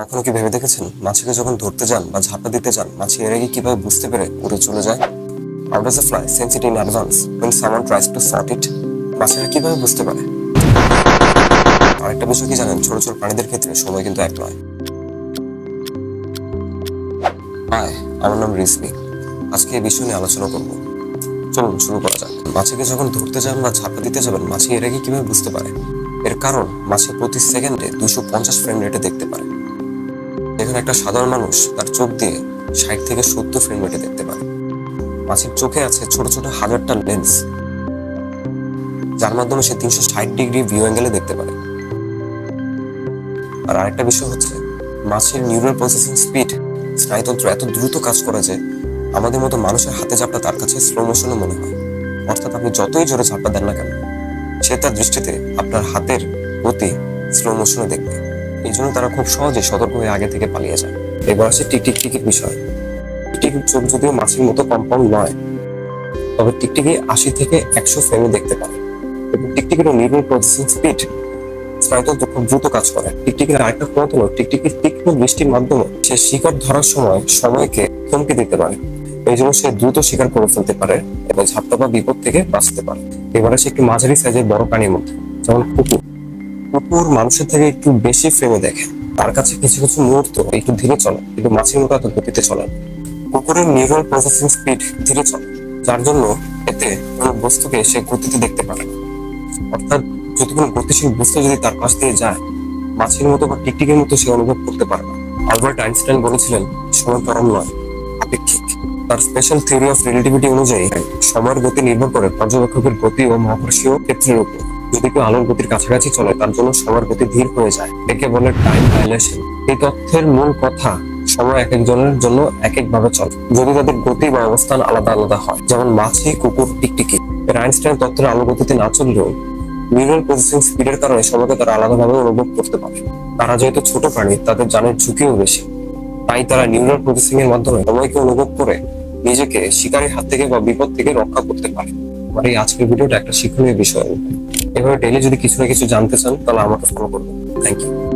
কখনো কি ভেবে দেখেছেন? মাছিকে যখন ধরতে যান বা ঝাপটা দিতে যান, মাছি এর আগে কীভাবে বুঝতে পেরে উড়ে চলে যায়? How does a fly sense it in advance when someone tries to spot it? কীভাবে বুঝতে পারে? আরেকটা বিষয় কি জানেন? ছোট ছোট প্রাণীদের ক্ষেত্রে সময় কিন্তু এক নয়। হাই আমার নাম রিজবি আজকে এই বিষয় নিয়ে আলোচনা করব। চলুন শুরু করা যাক। মাছিকে যখন ধরতে যান বা ঝাপা দিতে যাবেন, মাছি এর আগে কীভাবে বুঝতে পারে? এর কারণ মাছি প্রতি সেকেন্ডে দুশো পঞ্চাশ ফ্রেম রেটে দেখতে পারে। এখানে একটা সাধারণ মানুষ তার চোখ দিয়ে ষাট থেকে সত্তর ফ্রেম রেটে দেখতে পারে। মাছির চোখে আছে ছোট ছোট হাজারটা লেন্স যার মাধ্যমে সে তিনশো ষাট ডিগ্রি ভিউ অ্যাঙ্গেলে দেখতে পারে। আর আরেকটা বিষয় হচ্ছে, মাছের নিউরাল প্রসেসিং স্পিড স্নায়ুতন্ত্র এত দ্রুত কাজ করে যে আমাদের মতো মানুষের হাতে চাপটা তার কাছে স্লো মোশনে মনে হয়। অর্থাৎ আপনি যতই জোরে চাপটা দেন না কেন, সে তার দৃষ্টিতে আপনার হাতের গতি স্লো মোশনে দেখবে। এই জন্য তারা খুব সহজে সতর্ক হয়ে আগে থেকে পালিয়ে যায়। এবার আসে টিকটিক টিকির বিষয়। টিকটিকির চোখ যদিও মাছের মতো কম্পাউন্ড নয়, তবে টিকটিকি আশি থেকে একশো ফ্রেমে দেখতে পারে। এবং টিকটিকির নিউরাল প্রসেসিং স্পিড স্নায়ুতন্ত্র খুব দ্রুত কাজ করে। আরেকটা তীক্ষ্ণ মাধ্যমে সে শিকার ধরার সময় সময়কে থমকে দিতে পারে। এই জন্য সে দ্রুত শিকার করে ফেলতে পারে এবং ঝাপটা বা বিপদ থেকে বাঁচতে পারে। এবারে সে একটি মাঝারি সাইজের বড় প্রাণীর মধ্যে, যেমন কুকুর। কুকুর মানুষের থেকে একটু বেশি ফ্রেমে দেখে তার কাছে কিছু কিছু মুহূর্ত একটু ধীরে চলে, কিন্তু মাছের মতো এত গতিতে চলে না। কুকুরের নিউরাল প্রসেসিং স্পিড ধীরে চলে, যার জন্য এতে কোনো বস্তুকে সে গতিতে দেখতে পারে। অর্থাৎ যদি কোনো গতিশীল বস্তু যদি তার পাশ দিয়ে যায় মাছের মতো বা টিকটিকের মতো সে অনুভব করতে পারে না আলবার্ট আইনস্টাইন বলেছিলেন সময় পরম নয়, আপেক্ষিক তার স্পেশাল থিওরি অফ রিলেটিভিটি অনুযায়ী, সময়ের গতি নির্ভর করে পর্যবেক্ষকের গতি ও মহাকর্ষীয় ক্ষেত্রের উপর যদি কেউ আলোর গতির কাছাকাছি চলে, তার জন্য সময়ের গতি ধীর হয়ে যায়। একে বলে টাইম ডাইলেশন এই তথ্যের মূল কথা, সময় এক একজনের জন্য এক এক ভাবে চলে। যদি তাদের গতি বা অবস্থান আলাদা আলাদা হয়, যেমন মাছি, কুকুর, টিকটিকি। এর আইনস্টাইন তত্ত্বের আলো গতিতে না চললেও নিউরাল প্রসেসিং স্পিডের কারণে সময়কে তারা আলাদাভাবে অনুভব করতে পারে। তারা যেহেতু ছোট প্রাণী, তাদের জানের ঝুঁকিও বেশি। তাই তারা নিউরাল প্রসেসিং এর মাধ্যমে সময়কে অনুভব করে নিজেকে শিকারের হাত থেকে বা বিপদ থেকে রক্ষা করতে পারে। আমার এই আজকের ভিডিওটা একটা শিক্ষণীয় বিষয়। এভাবে ডেইলি যদি কিছু না কিছু জানতে চান তাহলে আমাকে ফলো করবেন থ্যাংক ইউ